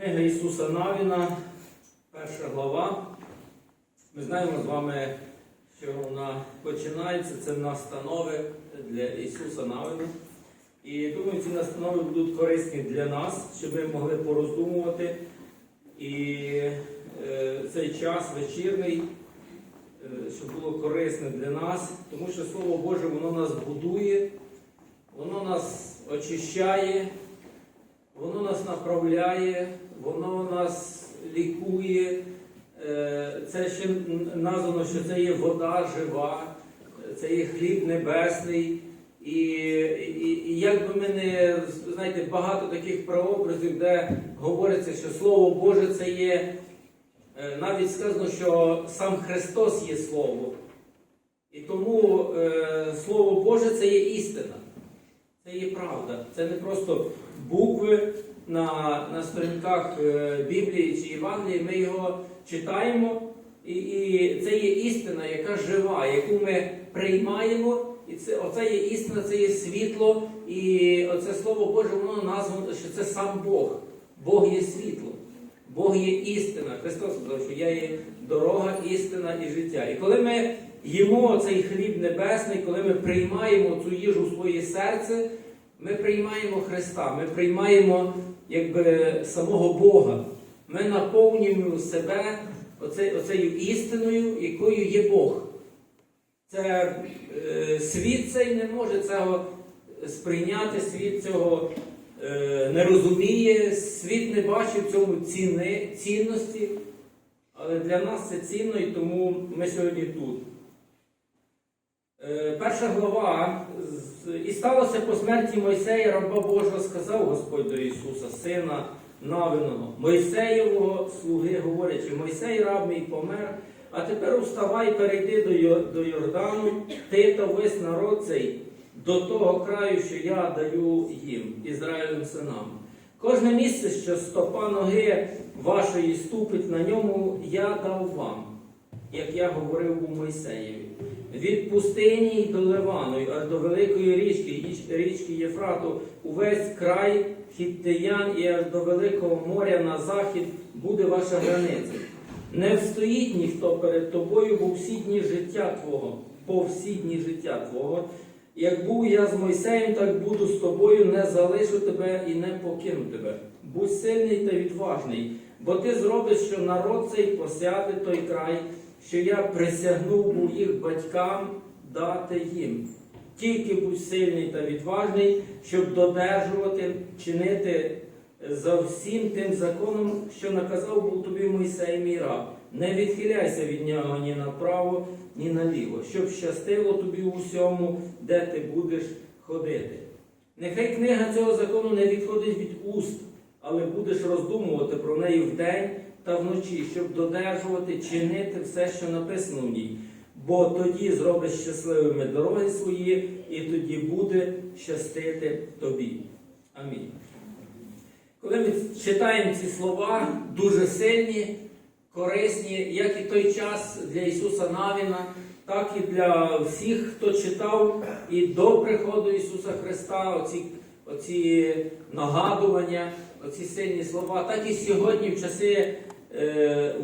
Книга Ісуса Навіна, перша глава. Ми знаємо з вами, що вона починається, це настанови для Ісуса Навіна. І думаю, ці настанови будуть корисні для нас, щоб ми могли пороздумувати. І е, цей час вечірний, е, щоб було корисне для нас, тому що Слово Боже, воно нас будує, воно нас очищає, воно нас направляє, воно нас лікує. Е, Це ще названо, що це є вода жива, це є хліб небесний. І, і, і як би ми не знаєте, багато таких прообразів, де говориться, що Слово Боже це є, е, навіть сказано, що сам Христос є Слово. І тому е, Слово Боже це є істина, це є правда. Це не просто букви на, на сторінках е, Біблії чи Євангелії. Ми його читаємо, і, і це є істина, яка жива, яку ми приймаємо. І це оце є істина, це є світло, і оце слово Боже, воно названо, що це сам Бог. Бог є світло, Бог є істина. Христос сказав, що я є дорога, істина і життя. І коли ми їмо цей хліб небесний, коли ми приймаємо цю їжу в своє серце, ми приймаємо Христа, ми приймаємо якби самого Бога. Ми наповнюємо себе оце, оцею істиною, якою є Бог. Це е, світ цей не може цього сприйняти, світ цього е, не розуміє, світ не бачить в цьому ціни, цінності. Але для нас це цінно і тому ми сьогодні тут. Е, перша глава. І сталося по смерті Мойсея, раба Божого, сказав Господь до Ісуса, сина Навиного, Мойсеєвого слуги, говорячи, Мойсей раб мій помер, а тепер уставай, перейди до, Йордану, ти та весь народ цей до того краю, що я даю їм, Ізраїлем синам. Кожне місце, що стопа ноги вашої ступить на ньому, я дав вам, як я говорив у Мойсеєві. Від пустині до Ливану, аж до великої річки, річки Єфрату, увесь край хіттеян і аж до Великого моря на захід буде ваша границя. Не встоїть ніхто перед тобою бо всі дні життя Твого, по всі дні життя Твого. Як був я з Мойсеєм, так буду з тобою, не залишу тебе і не покину тебе. Будь сильний та відважний, бо ти зробиш, що народ цей посяде той край, що я присягнув був їх батькам дати їм. Тільки будь сильний та відважний, щоб додержувати, чинити за всім тим законом, що наказав був тобі Мойсей мій раб. Не відхиляйся від нього ні направо, ні наліво, щоб щастило тобі у всьому, де ти будеш ходити. Нехай книга цього закону не відходить від уст, але будеш роздумувати про неї вдень та вночі, щоб додержувати, чинити все, що написано в ній. Бо тоді зробиш щасливими дороги свої, і тоді буде щастити тобі. Амінь. Коли ми читаємо ці слова, дуже сильні, корисні, як і той час для Ісуса Навіна, так і для всіх, хто читав і до приходу Ісуса Христа, оці, оці нагадування, оці сильні слова, так і сьогодні, в часи,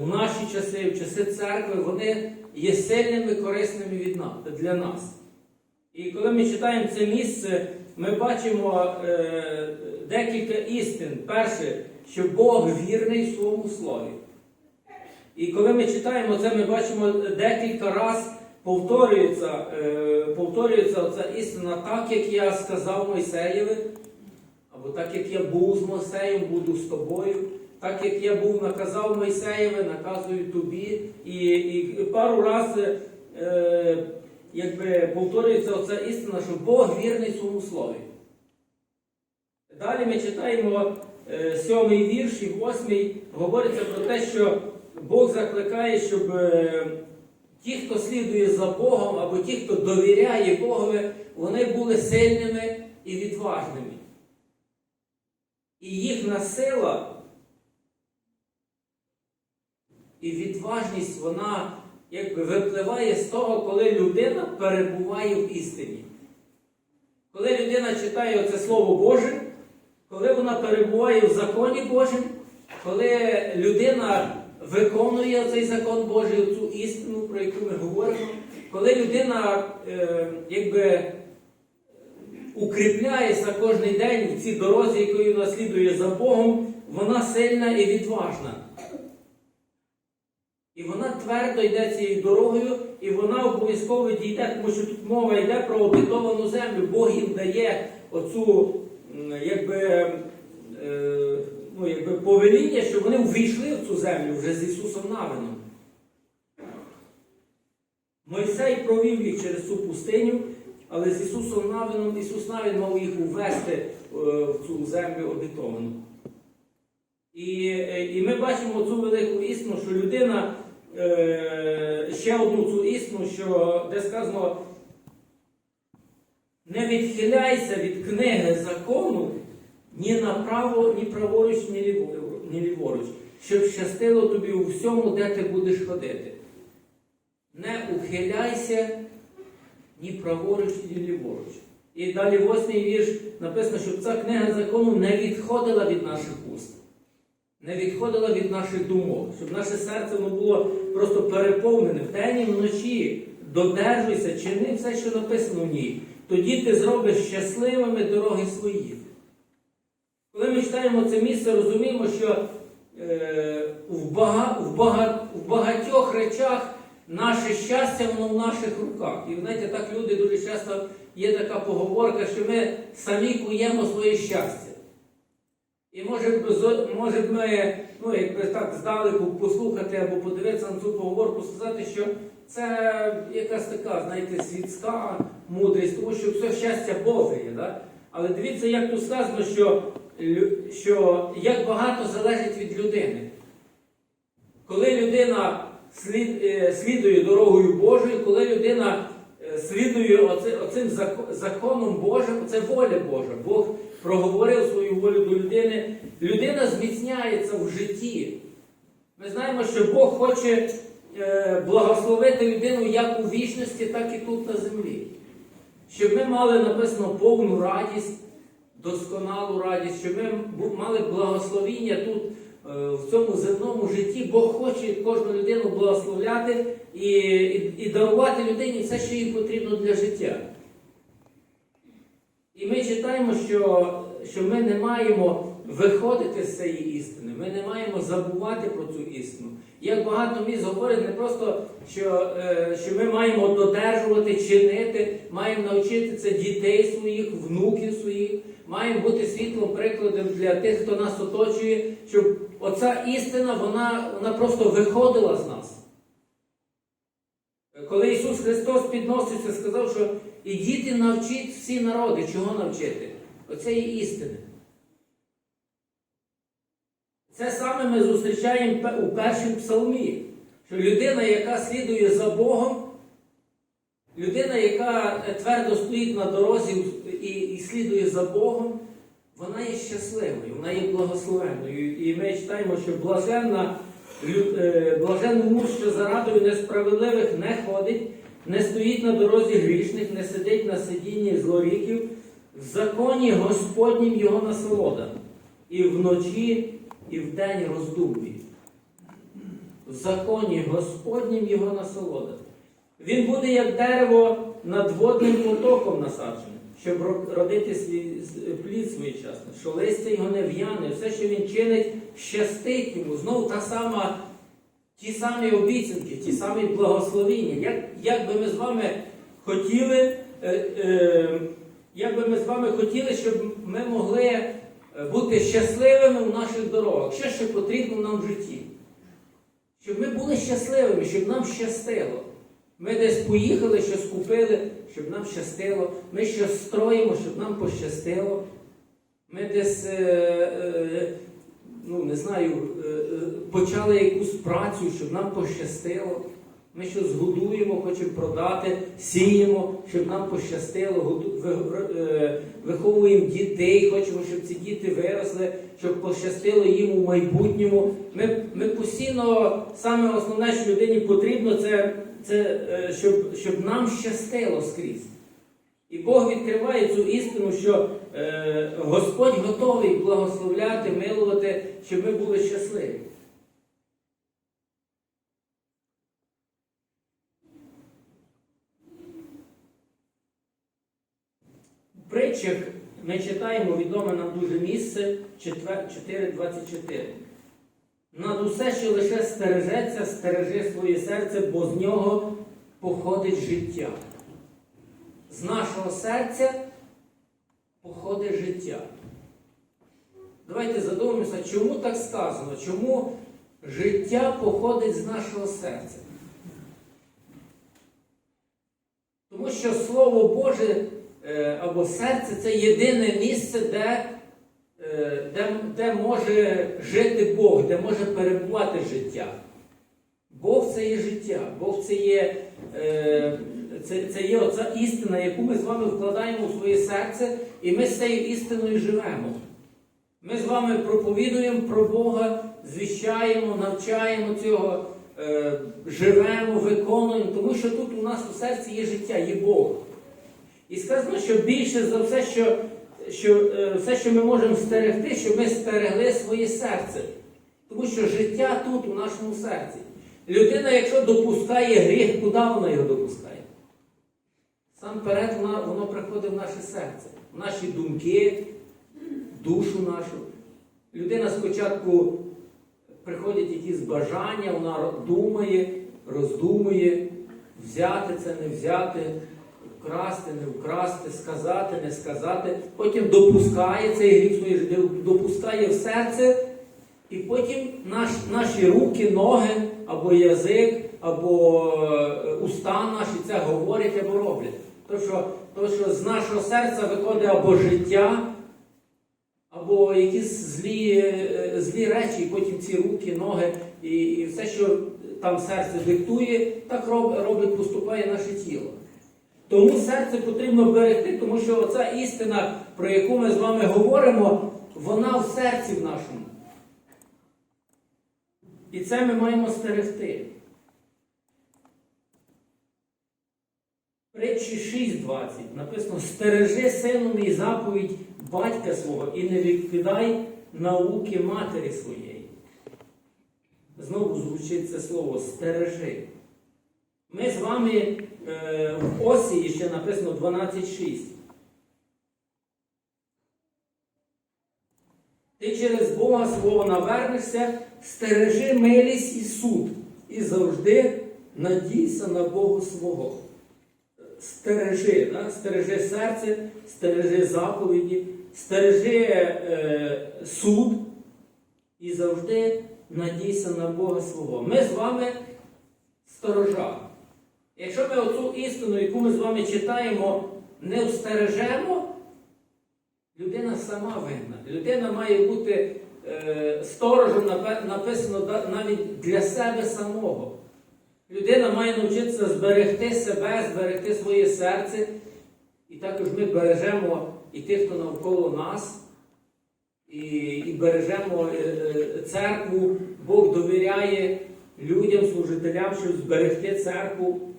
в наші часи, в часи церкви, вони є сильними, корисними від нас, для нас. І коли ми читаємо це місце, ми бачимо е, декілька істин. Перше, що Бог вірний в своєму слові. І коли ми читаємо це, ми бачимо декілька разів повторюється, е, повторюється ця істина так, як я сказав Мойсеєві, або так, як я був з Мойсеєм, буду з тобою. Так як я був наказав Мойсеєві, наказую тобі. І, і пару разів е, якби повторюється оця істина, що Бог вірний своєму слові. Далі ми читаємо е, вірш і восьмий, говориться про те, що Бог закликає, щоб е, ті, хто слідує за Богом, або ті, хто довіряє Богові, вони були сильними і відважними. І їхня сила і відважність, вона якби випливає з того, коли людина перебуває в істині. Коли людина читає оце Слово Боже, коли вона перебуває в законі Божим, коли людина виконує цей закон Божий, цю істину, про яку ми говоримо, коли людина е, якби укріпляється кожен день в цій дорозі, якою наслідує за Богом, вона сильна і відважна. І вона твердо йде цією дорогою, і вона обов'язково дійде, тому що тут мова йде про обітовану землю. Бог їм дає оцю якби, е, ну, якби повеління, щоб вони увійшли в цю землю вже з Ісусом Навином. Мойсей провів їх через цю пустиню, але з Ісусом Навином Ісус Навин мав їх увести е, в цю землю обітовану. І, е, і ми бачимо цю велику істину, що людина, ще одну цю істину, що де сказано, не відхиляйся від книги закону ні направо, ні праворуч, ні ліворуч, щоб щастило тобі у всьому, де ти будеш ходити. Не ухиляйся ні праворуч, ні ліворуч. І далі восьмий вірш написано, щоб ця книга закону не відходила від наших уст не відходила від наших думок, щоб наше серце воно було просто переповнене вдень і вночі. Додержуйся, чини все, що написано в ній. Тоді ти зробиш щасливими дороги свої. Коли ми читаємо це місце, розуміємо, що е, в, бага, в, бага, в багатьох речах наше щастя воно в наших руках. І знаєте, так люди дуже часто є така поговорка, що ми самі куємо своє щастя. І може, б може ми, ну, якби так здалеку послухати або подивитися на цю поговорку, сказати, що це якась така, знаєте, світська мудрість, тому що все щастя Боже є. Да? Але дивіться, як тут сказано, що, що як багато залежить від людини. Коли людина слід, е, слідує дорогою Божою, коли людина слідує оце- оцим законом Божим, це воля Божа. Бог проговорив свою волю до людини. Людина зміцняється в житті. Ми знаємо, що Бог хоче е, благословити людину як у вічності, так і тут на землі. Щоб ми мали написано повну радість, досконалу радість, щоб ми мали благословіння тут в цьому земному житті. Бог хоче кожну людину благословляти і, і, і дарувати людині все, що їй потрібно для життя. І ми читаємо, що, що ми не маємо виходити з цієї істини, ми не маємо забувати про цю істину. Як багато місць говорить, не просто, що, е, що ми маємо додержувати, чинити, маємо навчити це дітей своїх, внуків своїх, маємо бути світлом прикладом для тих, хто нас оточує, щоб оця істина вона, вона просто виходила з нас. Коли Ісус Христос підносився, сказав, що ідіть навчіть всі народи, чого навчити? Оцеї істини. Це саме ми зустрічаємо у першому псалмі, що людина, яка слідує за Богом, людина, яка твердо стоїть на дорозі і, слідує за Богом, вона є щасливою, вона є благословенною. І ми читаємо, що блаженна, е, блаженний муж, що за радою несправедливих не ходить, не стоїть на дорозі грішних, не сидить на сидінні злоріків, в законі Господнім його насолода, і вночі, і вдень роздумує. В законі Господнім його насолода. Він буде як дерево над водним потоком насаджене, щоб ро- родити плід своєчасно, що листя його не в'яне, все, що він чинить, щастить йому. Знову та сама, ті самі обіцянки, ті самі благословіння. Як, як би ми з вами хотіли, е, е, як би ми з вами хотіли, щоб ми могли е, бути щасливими в наших дорогах. Що ще потрібно нам в житті? Щоб ми були щасливими, щоб нам щастило. Ми десь поїхали, щось купили, щоб нам щастило. Ми щось строїмо, щоб нам пощастило. Ми десь, е, е, ну не знаю, е, е, почали якусь працю, щоб нам пощастило. Ми щось годуємо, хочемо продати, сіємо, щоб нам пощастило, е, виховуємо дітей, хочемо, щоб ці діти виросли, щоб пощастило їм у майбутньому. Ми, ми постійно, саме основне, що людині потрібно, це, це е, щоб, щоб нам щастило скрізь. І Бог відкриває цю істину, що е, Господь готовий благословляти, милувати, щоб ми були щасливі. В притчах ми читаємо відоме нам дуже місце 4.24. Над усе, що лише стережеться, стережи своє серце, бо з нього походить життя. З нашого серця походить життя. Давайте задумаємося, чому так сказано? Чому життя походить з нашого серця? Тому що Слово Боже е, або серце це єдине місце, де, де, де може жити Бог, де може перебувати життя. Бог це є життя, Бог це є, е, це, це є оця істина, яку ми з вами вкладаємо у своє серце, і ми з цією істиною живемо. Ми з вами проповідуємо про Бога, звіщаємо, навчаємо цього, е, живемо, виконуємо, тому що тут у нас у серці є життя, є Бог. І сказано, що більше за все, що, що е, все, що ми можемо стерегти, щоб ми стерегли своє серце. Тому що життя тут, у нашому серці. Людина, якщо допускає гріх, куди вона його допускає? Сам перед вона, воно приходить в наше серце, в наші думки, душу нашу. Людина спочатку приходять якісь бажання, вона думає, роздумує, взяти це, не взяти, вкрасти, не вкрасти, сказати, не сказати. Потім допускає цей гріх своє життя, допускає в серце, і потім наш, наші руки, ноги, або язик, або е, уста наші це говорять або роблять. То що, то, що з нашого серця виходить або життя, або якісь злі, е, злі речі, і потім ці руки, ноги, і, і все, що там серце диктує, так роб, робить, поступає наше тіло. Тому серце потрібно берегти, тому що оця істина, про яку ми з вами говоримо, вона в серці в нашому. І це ми маємо стерегти. Притчі 6.20 написано: Стережи сину мій заповідь батька свого і не відкидай науки матері своєї. Знову звучить це слово стережи. Ми з вами в Осії ще написано 12.6. Ти через Бога свого навернешся, стережи милість і суд, і завжди надійся на Бога свого. Стережи, да? стережи серце, стережи заповіді, стережи е, суд і завжди надійся на Бога свого. Ми з вами сторожа. Якщо ми оцю істину, яку ми з вами читаємо, не встережемо, людина сама винна. Людина має бути е, сторожем, написано навіть для себе самого. Людина має навчитися зберегти себе, зберегти своє серце. І також ми бережемо і тих, хто навколо нас, і, і бережемо е, е, церкву. Бог довіряє людям, служителям, щоб зберегти церкву.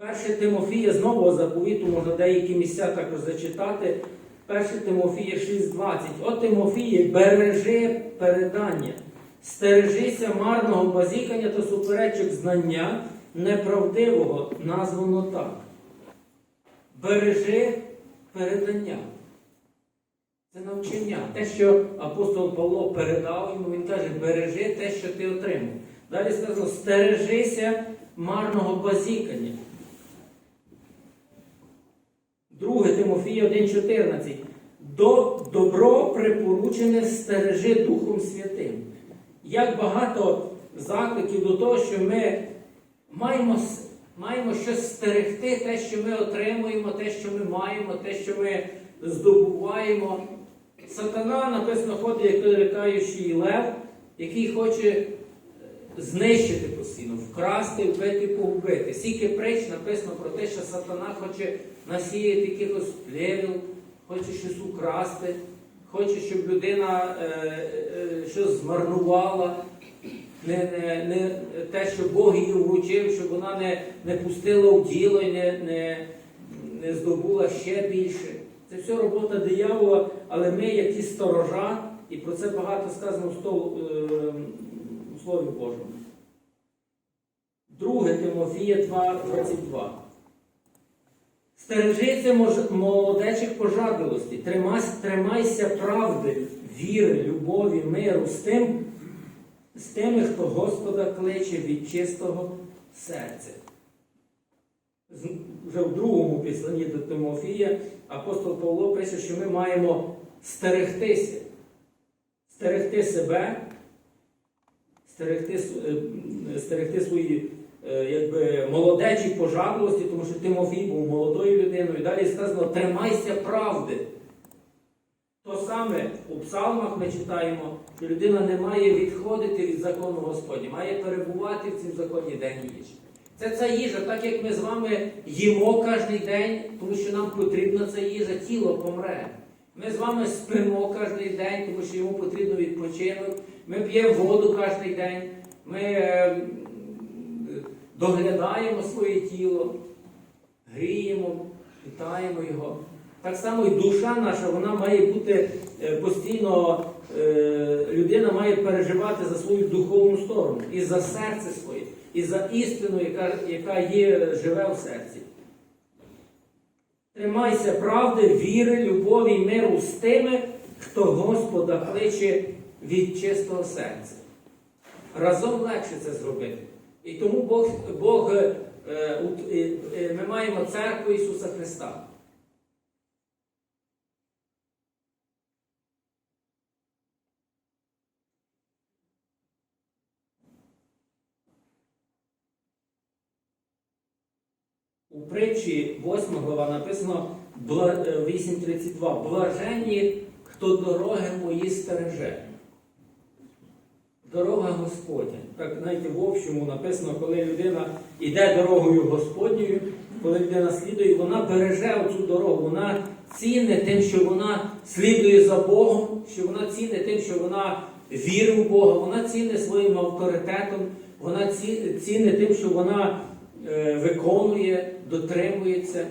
Перше Тимофія з нового заповіту, можна деякі місця також зачитати. 1 Тимофія 6,20. О Тимофіє, бережи передання, стережися марного базікання та суперечок знання неправдивого, названо так. Бережи передання. Це навчання. Те, що апостол Павло передав йому, він каже, бережи те, що ти отримав. Далі сказано, стережися марного базікання. 2 Тимофія 1,14. До добро припоручене стережи Духом Святим. Як багато закликів до того, що ми маємо, маємо щось стерегти, те, що ми отримуємо, те, що ми маємо, те, що ми здобуваємо. Сатана написано ходить, як дорікаючий лев, який хоче знищити постійно, вкрасти, вбити, погубити. Скільки притч написано про те, що сатана хоче насіяти якихось плевел, хоче щось украсти, хоче, щоб людина е, е, щось змарнувала, не, не, не те, що Бог її вручив, щоб вона не, не пустила в діло і не, не, не здобула ще більше. Це все робота диявола, але ми, як ті сторожа, і про це багато сказано в стол- е, Слові Божому. 2 Тимофія 2,22. Стережися молодечих пожадливостей, тримайся, тримайся правди, віри, любові, миру з тим, з тими, хто Господа кличе від чистого серця. Вже в другому післанні до Тимофія апостол Павло пише, що ми маємо стерегтися, стерегти себе, стерегти, е, стерегти свої е, якби, молодечі пожадливості, тому що Тимофій був молодою людиною. І далі сказано, тримайся правди. То саме у псалмах ми читаємо, що людина не має відходити від закону Господня, має перебувати в цім законі день і ніч. Це ця їжа, так як ми з вами їмо кожен день, тому що нам потрібна ця їжа, тіло помре. Ми з вами спимо кожен день, тому що йому потрібно відпочинок. Ми п'ємо воду кожен день. Ми е, доглядаємо своє тіло, гріємо, питаємо його. Так само і душа наша, вона має бути е, постійно, е, людина має переживати за свою духовну сторону, і за серце своє, і за істину, яка, яка є, живе в серці. Тримайся правди, віри, любові і миру з тими, хто Господа кличе від чистого серця. Разом легше це зробити. І тому Бог, Бог е, е, е, ми маємо церкву Ісуса Христа. У притчі 8 глава написано е, 8.32. Блаженні, хто дороги мої стереже. Дорога Господня. Так, знаєте, в общому написано, коли людина йде дорогою Господньою, коли людина слідує, вона береже оцю дорогу, вона ціне тим, що вона слідує за Богом, що вона ціне тим, що вона вірить в Бога, вона ціне своїм авторитетом, вона ці- ціне тим, що вона е, виконує, дотримується.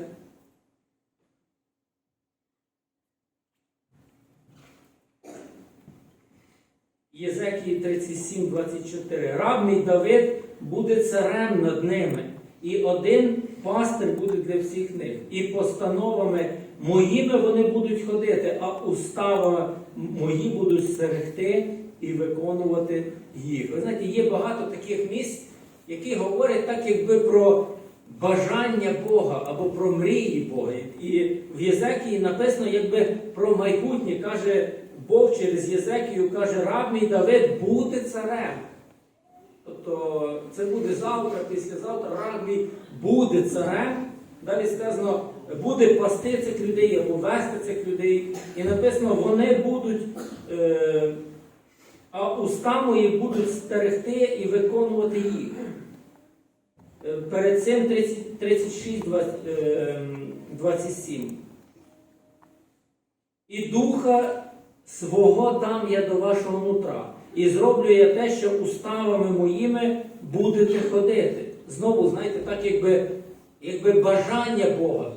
Єзекії 37, 24. Раб мій Давид буде царем над ними, і один пастир буде для всіх них. І постановами моїми вони будуть ходити, а уставами мої будуть стерегти і виконувати їх. Ви знаєте, є багато таких місць, які говорять так, якби про бажання Бога або про мрії Бога. І в Єзекії написано, якби про майбутнє каже Бог через Єзекію, каже, раб мій Давид буде царем. Тобто це буде завтра, післязавтра, раб мій буде царем. Далі сказано, буде пасти цих людей або вести цих людей. І написано, вони будуть, е, а уста мої будуть стерегти і виконувати їх. Перед цим 30, 36, 20, е, 27. І духа свого дам я до вашого нутра, і зроблю я те, що уставами моїми будете ходити. Знову, знаєте, так якби, якби бажання Бога.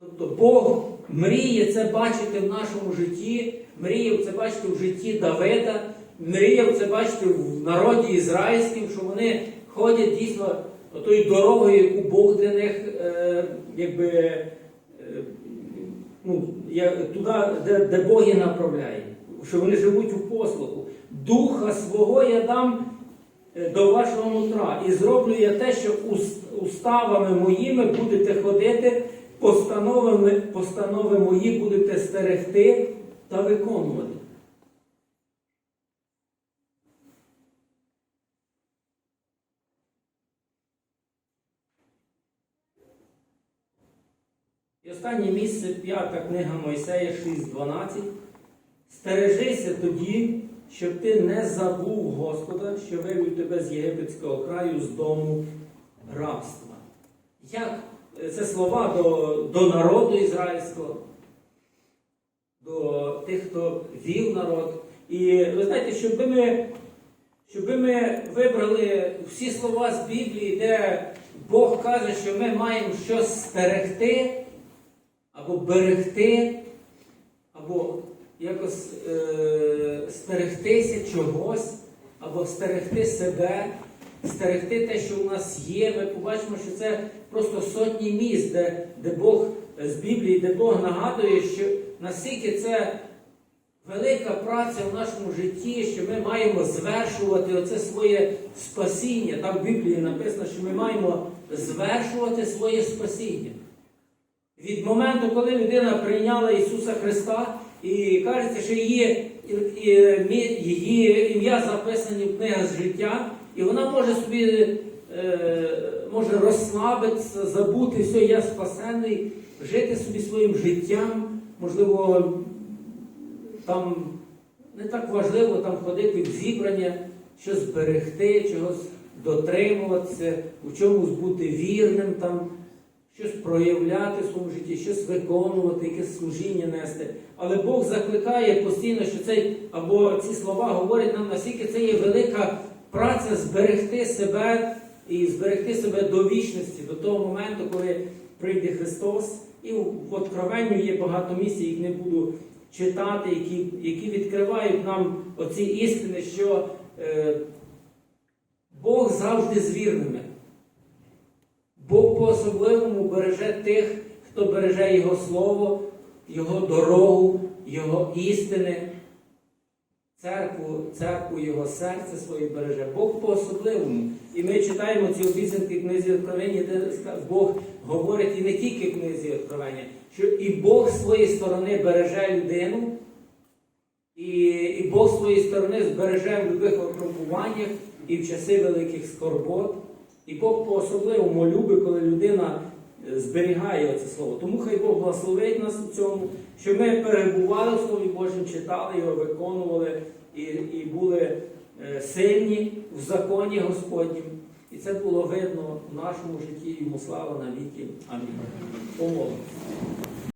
Тобто Бог мріє це бачити в нашому житті, мріяв це бачити в житті Давида, мріяв це бачити в народі ізраїльським, що вони ходять дійсно тою дорогою, яку Бог для них е, якби, е, ну, туди, де, де Бог їх направляє, що вони живуть у послуху. Духа свого я дам е, до вашого нутра, і зроблю я те, що уставами моїми будете ходити, постановами, постанови мої будете стерегти та виконувати. І останнє місце, п'ята книга Мойсея 6.12. Стережися тоді, щоб ти не забув Господа, що вивів тебе з єгипетського краю з дому рабства. Як е, це слова до, до народу ізраїльського, до тих, хто вів народ. І ви знаєте, щоб ми, щоб ми вибрали всі слова з Біблії, де Бог каже, що ми маємо щось стерегти, або берегти, або якось е, стерегтися чогось, або стерегти себе, стерегти те, що у нас є. Ми побачимо, що це просто сотні місць, де, де Бог з Біблії, де Бог нагадує, що наскільки це велика праця в нашому житті, що ми маємо звершувати оце своє спасіння. Там в Біблії написано, що ми маємо звершувати своє спасіння. Від моменту, коли людина прийняла Ісуса Христа, і кажеться, що її, її ім'я записані в книгах з життя, і вона може собі е, може розслабитися, забути все, я спасений, жити собі своїм життям, можливо, там не так важливо там ходити в зібрання, щось зберегти, чогось дотримуватися, у чомусь бути вірним, там, щось проявляти в своєму житті, щось виконувати, якесь служіння нести. Але Бог закликає постійно, що цей, або ці слова говорять нам, наскільки це є велика праця зберегти себе і зберегти себе до вічності, до того моменту, коли прийде Христос. І в Откровенню є багато місць, їх не буду читати, які, які відкривають нам оці істини, що е, Бог завжди з вірними. Бог по-особливому береже тих, хто береже Його Слово, Його дорогу, Його істини, церкву, церкву Його серце своє береже. Бог по-особливому. І ми читаємо ці обіцянки книзі Откровення, де Бог говорить і не тільки книзі Откровення, що і Бог з своєї сторони береже людину, і, і Бог з своєї сторони збереже в будь-яких випробуваннях і в часи великих скорбот. І Бог по-особливому любить, коли людина е, зберігає це слово. Тому хай Бог благословить нас у цьому, щоб ми перебували в Слові Божому, читали його, виконували і, і були е, сильні в законі Господнім. І це було видно в нашому житті. Йому слава на віки. Амінь. Помолимося.